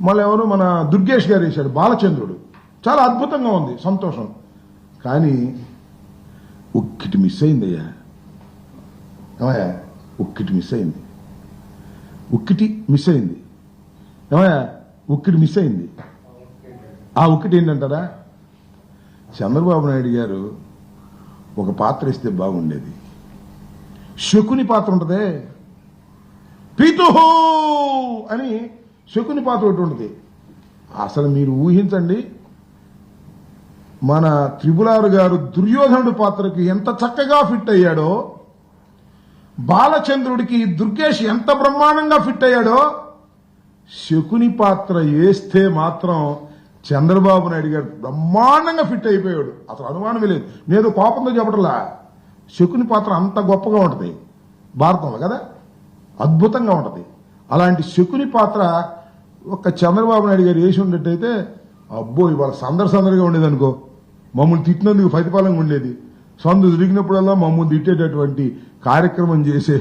మళ్ళీ ఎవరు? మన దుర్గేష్ గారు వేశాడు బాలచంద్రుడు. చాలా అద్భుతంగా ఉంది సంతోషం. కానీ ఒక్కటి మిస్ అయిందయ్యా. ఏమయ్యా? ఒక్కటి మిస్ అయింది. ఒక్కటి మిస్ అయింది. ఏమయ్యా? ఒక్కటి మిస్ అయింది. ఆ ఒక్కటి ఏంటంటారా? చంద్రబాబు నాయుడు గారు ఒక పాత్ర ఇస్తే బాగుండేది. శకుని పాత్ర ఉంటుంది. పీతుహో అని శకుని పాత్ర ఒకటి ఉంటుంది. అసలు మీరు ఊహించండి మన త్రిపులారు గారు దుర్యోధనుడి పాత్రకి ఎంత చక్కగా ఫిట్ అయ్యాడో బాలచంద్రుడికి దుర్గేష్ ఎంత బ్రహ్మాండంగా ఫిట్ అయ్యాడో శకుని పాత్ర వేస్తే మాత్రం చంద్రబాబు నాయుడు గారు బ్రహ్మాండంగా ఫిట్ అయిపోయాడు. అసలు అనుమానమే లేదు. నేను కోపంతో చెప్పటలా. శకుని పాత్ర అంత గొప్పగా ఉంటుంది. భారతంలో కదా? అద్భుతంగా ఉంటుంది. అలాంటి శకుని పాత్ర ఒక చంద్రబాబు నాయుడు గారు వేసి ఉన్నట్టయితే అబ్బో ఇవాళ సందడి సందడిగా ఉండేది అనుకో మమ్మల్ని తిట్టినందుకు ప్రతిఫలంగా ఉండేది. సందు తిరిగినప్పుడల్లా మమ్మల్ని తిట్టేటటువంటి కార్యక్రమం చేసే